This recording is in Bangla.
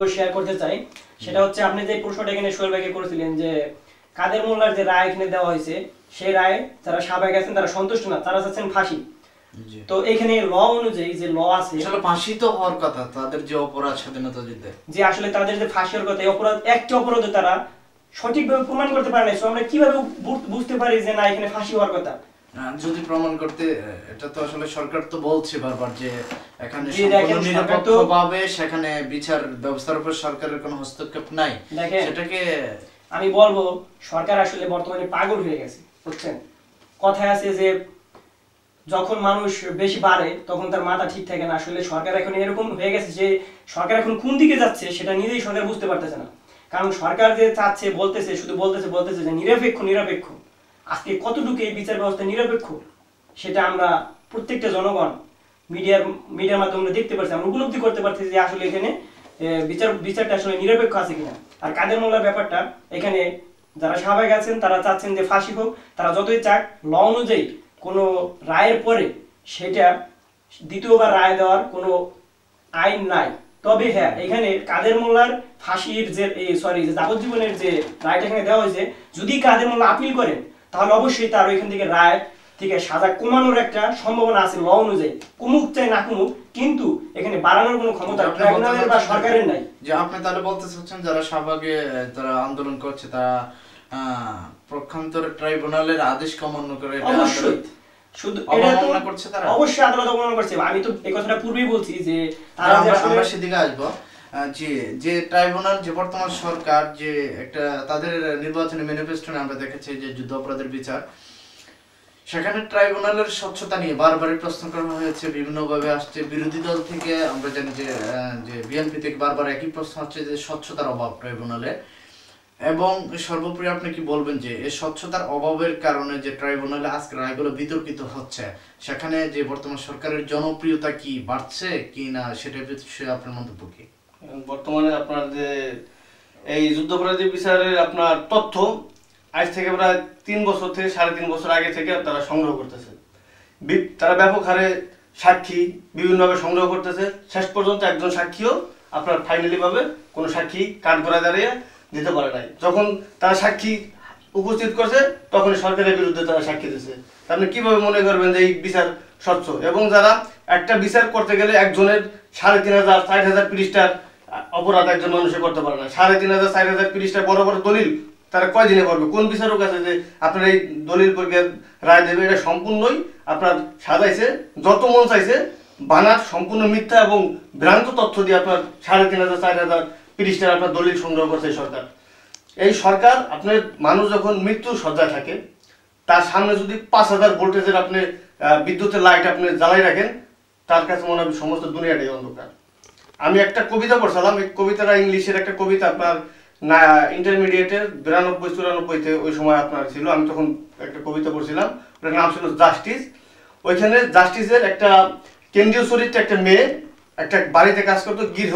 শেয়ার করতে চাই। সেটা হচ্ছে আপনি যে প্রশ্নটা এখানে সোহেল ভাইকে করেছিলেন যে কাদের মোল্লার যে রায় এখানে দেওয়া হয়েছে সেই রায় যারা সাবেক আছেন তারা সন্তুষ্ট না তারা চাচ্ছেন ফাঁসি। তো এখানে ল অনুযায়ী যে ল আছে আসলে ফাঁসি তো হওয়ার কথা তাদের যে অপরাধ স্বাধীনতা যুদ্ধে। যে আসলে তাদের যে ফাঁসি হওয়ার কথা এই অপরাধ একটি অপরাধে তারা সঠিকভাবে প্রমাণ করতে পারে না আমরা কীভাবে বুঝতে পারি যে না এখানে ফাঁসি হওয়ার কথা? যদি প্রমাণ করতে এটা তো আসলে সরকার তো বলছে বারবার যে এখানে সম্পূর্ণ নিরপেক্ষভাবে সেখানে বিচার ব্যবস্থার উপর সরকারের কোনো হস্তক্ষেপ নাই। সেটাকে আমি বলব সরকার আসলে বর্তমানে পাগল হয়ে গেছে বুঝছেন? কথায় আছে যে যখন মানুষ বেশি বাড়ে তখন তার মাথা ঠিক থাকে না। আসলে সরকার এখন এরকম হয়ে গেছে যে সরকার এখন কোন দিকে যাচ্ছে সেটা নিজেই সরকার বুঝতে পারতেছে না। কারণ সরকার যে চাচ্ছে বলতেছে শুধু বলতেছে বলতেছে যে নিরপেক্ষ নিরপেক্ষ। আজকে কতটুকু এই বিচার ব্যবস্থা নিরপেক্ষ, সেটা আমরা প্রত্যেকটা জনগণ মিডিয়ার মিডিয়ার মাধ্যমে আমরা দেখতে পারছি, আমরা উপলব্ধি করতে পারছি যে আসলে এখানে বিচার, বিচারটা আসলে নিরপেক্ষ আছে কিনা। আর কাদের মোল্লার ব্যাপারটা, এখানে যারা স্বাভাবিক আছেন, তারা চাচ্ছেন যে ফাঁসি হোক, তারা যতই চাক, ল অনুযায়ী কোনো রায়ের পরে সেটা দ্বিতীয়বার রায় দেওয়ার কোনো আইন নাই। তবে হ্যাঁ এখানে কাদের মোল্লার ফাঁসির যে সরি যে যাবজ্জীবনের যে রায়টা এখানে দেওয়া হয়েছে, যদি কাদের মোল্লা আপিল করেন তাহলে অবশ্যই তার ওইখান থেকে রায় থেকে সাজা কমানোর একটা সম্ভাবনা আছে ল অনুযায়ী। কমুক চাই না কমুক কিন্তু এখানে বাড়ানোর কোনো ক্ষমতা ট্রাইব্যুনালের বা সরকারের নাই। যে আপনি তাহলে বলতে চাচ্ছেন যারা শাহবাগে তারা আন্দোলন করছে তারা আহ, পক্ষান্তর ট্রাইব্যুনালের আদেশ অমান্য করে অবশ্যই। শুধু এটা তো করছে তারা? অবশ্যই আদালত অবমাননা করছে। আমি তো এই কথাটা পূর্বেই বলছি যে তারা আমরা সেদিকে আসব। যে যে ট্রাইব্যুনাল, যে বর্তমান সরকার, যে একটা তাদের নির্বাচনী ম্যানিফেস্টো আমরা দেখেছি, যে যুদ্ধ অপরাধের বিচার, সেখানে ট্রাইব্যুনালের স্বচ্ছতা নিয়ে বারবারই প্রশ্ন করা হয়েছে, বিভিন্নভাবে আসছে। বিরোধী দল থেকে আমরা জানি যে যে বিএনপি থেকে বারবার একই প্রশ্ন হচ্ছে যে স্বচ্ছতার অভাব ট্রাইব্যুনালে। এবং সর্বোপরি আপনি কি বলবেন যে, এই স্বচ্ছতার অভাবের কারণে যে ট্রাইব্যুনালে আজকে রায়গুলো বিতর্কিত হচ্ছে, সেখানে যে বর্তমান সরকারের জনপ্রিয়তা কি বাড়ছে কি না, সেটার বিষয়ে আপনার মন্তব্য কি? বর্তমানে আপনার যে এই যুদ্ধপরাধী বিচারের আপনার তথ্য, আজ থেকে প্রায় তিন বছর থেকে সাড়ে তিন বছর আগে থেকে তারা সংগ্রহ করতেছে। তারা ব্যাপক হারে সাক্ষী বিভিন্নভাবে সংগ্রহ করতেছে। শেষ পর্যন্ত একজন সাক্ষীও আপনার ফাইনালিভাবে কোনো সাক্ষী কাঠ করে দাঁড়িয়ে দিতে পারে নাই। যখন তারা সাক্ষী উপস্থিত করছে তখন সরকারের বিরুদ্ধে তারা সাক্ষী দিচ্ছে আপনি কীভাবে মনে করবেন যে এই বিচার স্বচ্ছ? এবং যারা একটা বিচার করতে গেলে একজনের সাড়ে তিন হাজার চার হাজার পৃষ্ঠার অপরাধ একজন মানুষে করতে পারে না। সাড়ে তিন হাজার, চার হাজার পৃষ্ঠার বড় বড় দলিল তারা কয়দিনে করবে? কোন বিচারক আছে যে আপনার এই দলিল প্রক্রিয়া রায় দেবে? এটা সম্পূর্ণই আপনার সাজাইছে, যত মন চাইছে, বানার সম্পূর্ণ মিথ্যা এবং ভ্রান্ত তথ্য দিয়ে আপনার সাড়ে তিন হাজার, চার হাজার পৃষ্ঠার আপনার দলিল সংগ্রহ করছে সরকার। এই সরকার আপনার মানুষ যখন মৃত্যু সজ্জায় থাকে, তার সামনে যদি পাঁচ হাজার ভোল্টেজের আপনি বিদ্যুতের লাইট আপনি জ্বালাই রাখেন, তার কাছে মনে হবে সমস্ত দুনিয়াটাই অন্ধকার। আমি একটা কবিতা পড়ছিলাম, এই কবিতাটা ইংলিশের একটা কবিতা, আপনার না ইন্টারমিডিয়েটের বিরানব্বই, চুরানব্বইতে ওই সময় আপনার ছিল, আমি তখন একটা কবিতা পড়ছিলাম, ওটার নাম ছিল জাস্টিস। ওইখানে জাস্টিসের একটা কেন্দ্রীয় চরিত্র একটা মেয়ে, একটা বাড়িতে কাজ করতো গৃহ